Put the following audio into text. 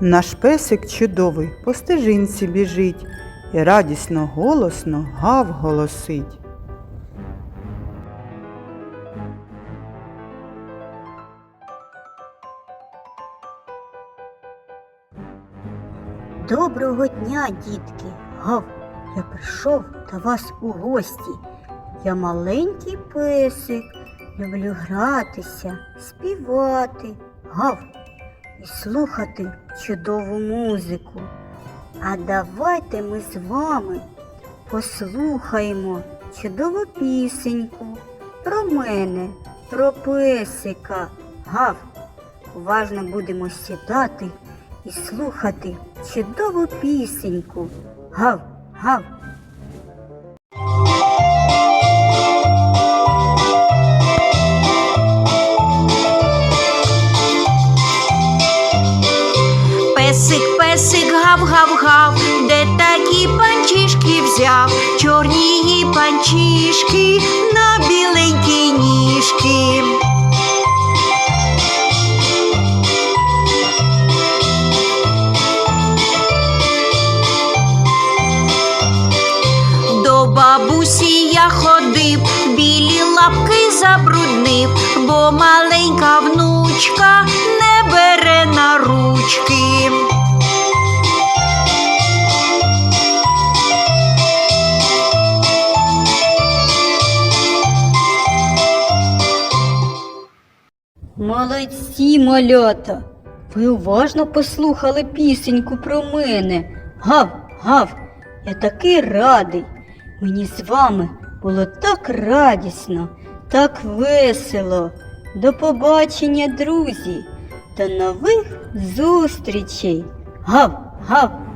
Наш песик чудовий по стежинці біжить і радісно голосно гав голосить. Доброго дня, дітки! Гав, я прийшов до вас у гості. Я маленький песик, люблю гратися, співати, гав і слухати чудову музику. А давайте ми з вами послухаємо чудову пісеньку про мене, про песика. Гав, уважно будемо сідати і слухати чудову пісеньку. Гав, гав. Песик, песик, гав-гав-гав, де такі панчішки взяв, чорні панчішки на біленькі ніжки. До бабусі я ходив, білі лапки забруднив, бо маленька внучка не бере на ручки. Молодці, малята! Ви уважно послухали пісеньку про мене. Гав, гав, я такий радий. Мені з вами було так радісно, так весело. До побачення, друзі, до нових зустрічей. Гав, гав.